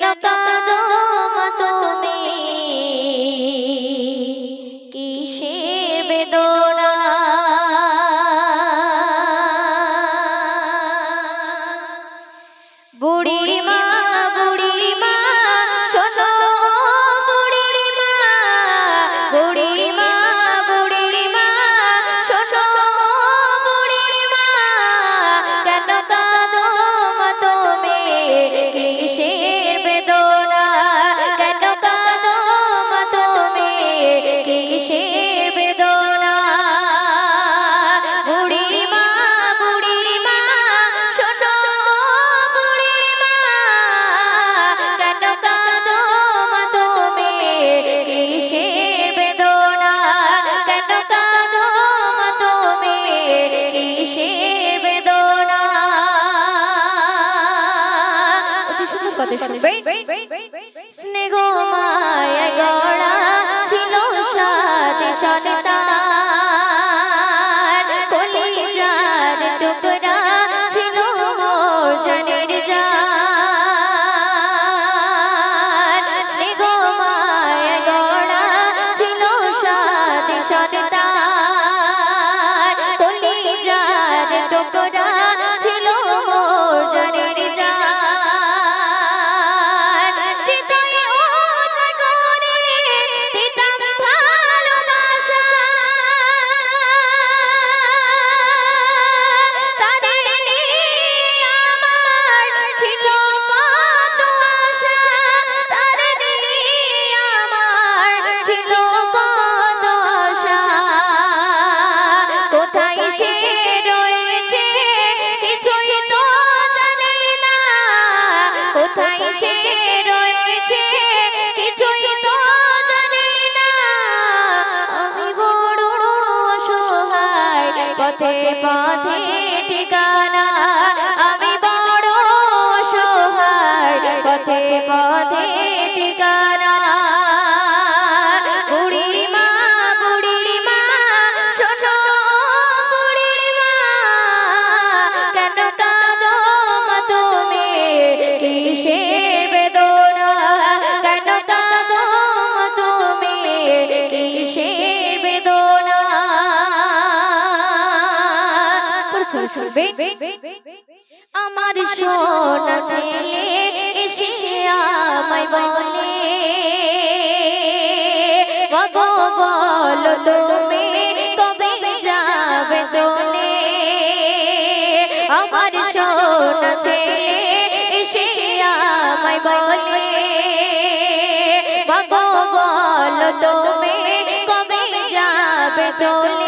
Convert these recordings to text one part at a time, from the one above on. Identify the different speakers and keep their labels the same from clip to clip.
Speaker 1: Lotto Bem, পথে পথে ঠিকানা আমি বড় সহায়। পথে পথে শুনবে? আমার সোনা ছেলে এসে আমায় বলে গো বলো তুমি কবে যাবে চলে? আমার সোনা ছেলে এসে আমায় বলে বলো তুমি কবে যাবে চলে?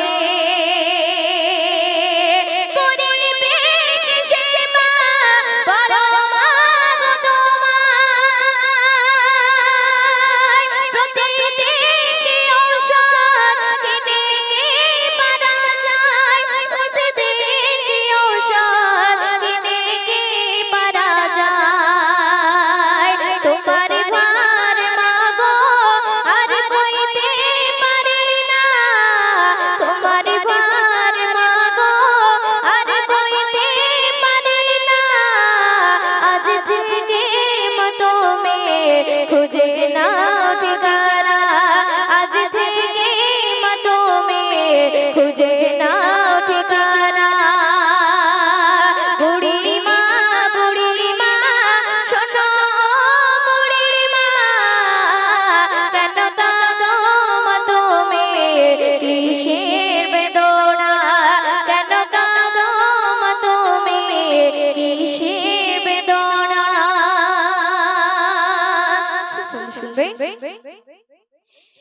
Speaker 1: শুনবে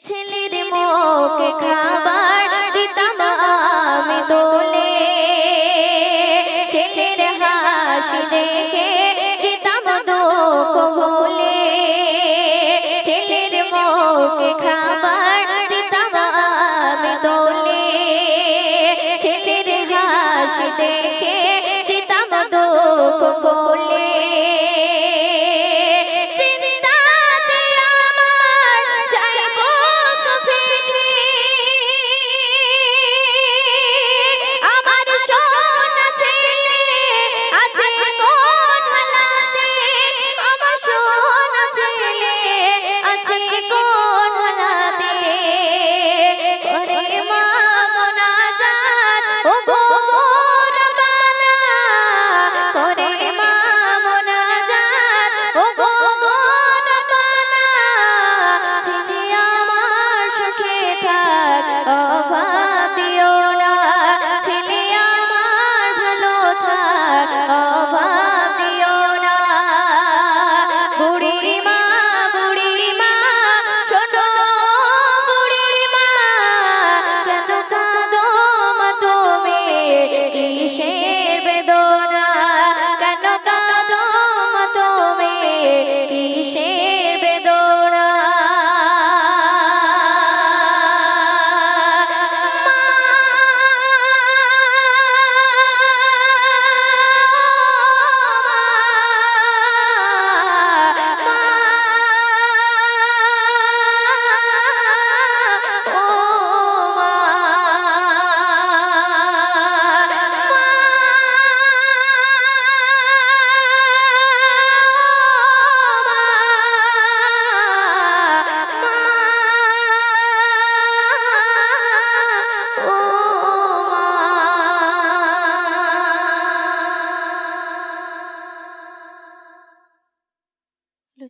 Speaker 1: ছেলের মোকে খাবার ছেলের হাসি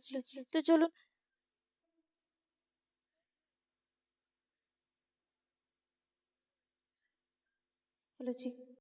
Speaker 2: লুচি তো চলুন লুচি